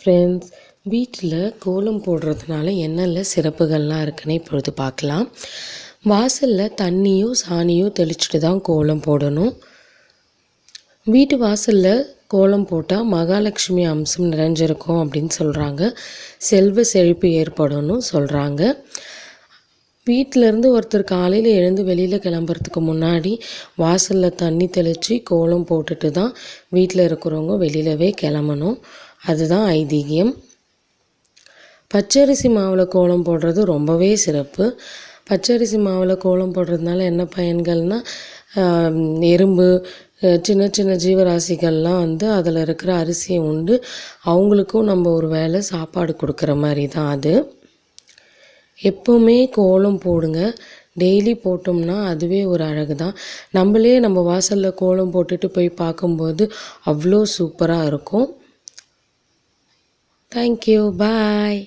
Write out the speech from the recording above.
Friends வீட்டில் கோலம் போடுறதுனால என்னென்ன சிறப்புகள்லாம் இருக்குன்னு இப்பொழுது பார்க்கலாம். வாசலில் தண்ணியோ சாணியோ தெளிச்சுட்டு தான் கோலம் போடணும். வீட்டு வாசலில் கோலம் போட்டால் மகாலட்சுமி அம்சம் நிறைஞ்சிருக்கும் அப்படின்னு சொல்கிறாங்க செல்வ செழிப்பு ஏற்படணும் சொல்கிறாங்க வீட்டிலேருந்து ஒருத்தர் காலையில் எழுந்து வெளியில் கிளம்புறதுக்கு முன்னாடி வாசலில் தண்ணி தெளித்து கோலம் போட்டுட்டு தான் வீட்டில் இருக்கிறவங்க வெளியிலவே கிளம்பணும். அதுதான் ஐதீகியம் பச்சரிசி மாவில் கோலம் போடுறது ரொம்பவே சிறப்பு. பச்சரிசி மாவில் கோலம் போடுறதுனால என்ன பயன்கள்னால் எறும்பு சின்ன சின்ன ஜீவராசிகள்லாம் வந்து அதில் இருக்கிற அரிசியை உண்டு. அவங்களுக்கும் நம்ம ஒரு வேளை சாப்பாடு கொடுக்குற மாதிரி தான் அது. எப்போவுமே கோலம் போடுங்க. டெய்லி போட்டோம்னா அதுவே ஒரு அழகு தான் நம்மளே நம்ம வாசலில் கோலம் போட்டுட்டு போய் பார்க்கும்போது அவ்வளோ சூப்பராக இருக்கும். Thank you bye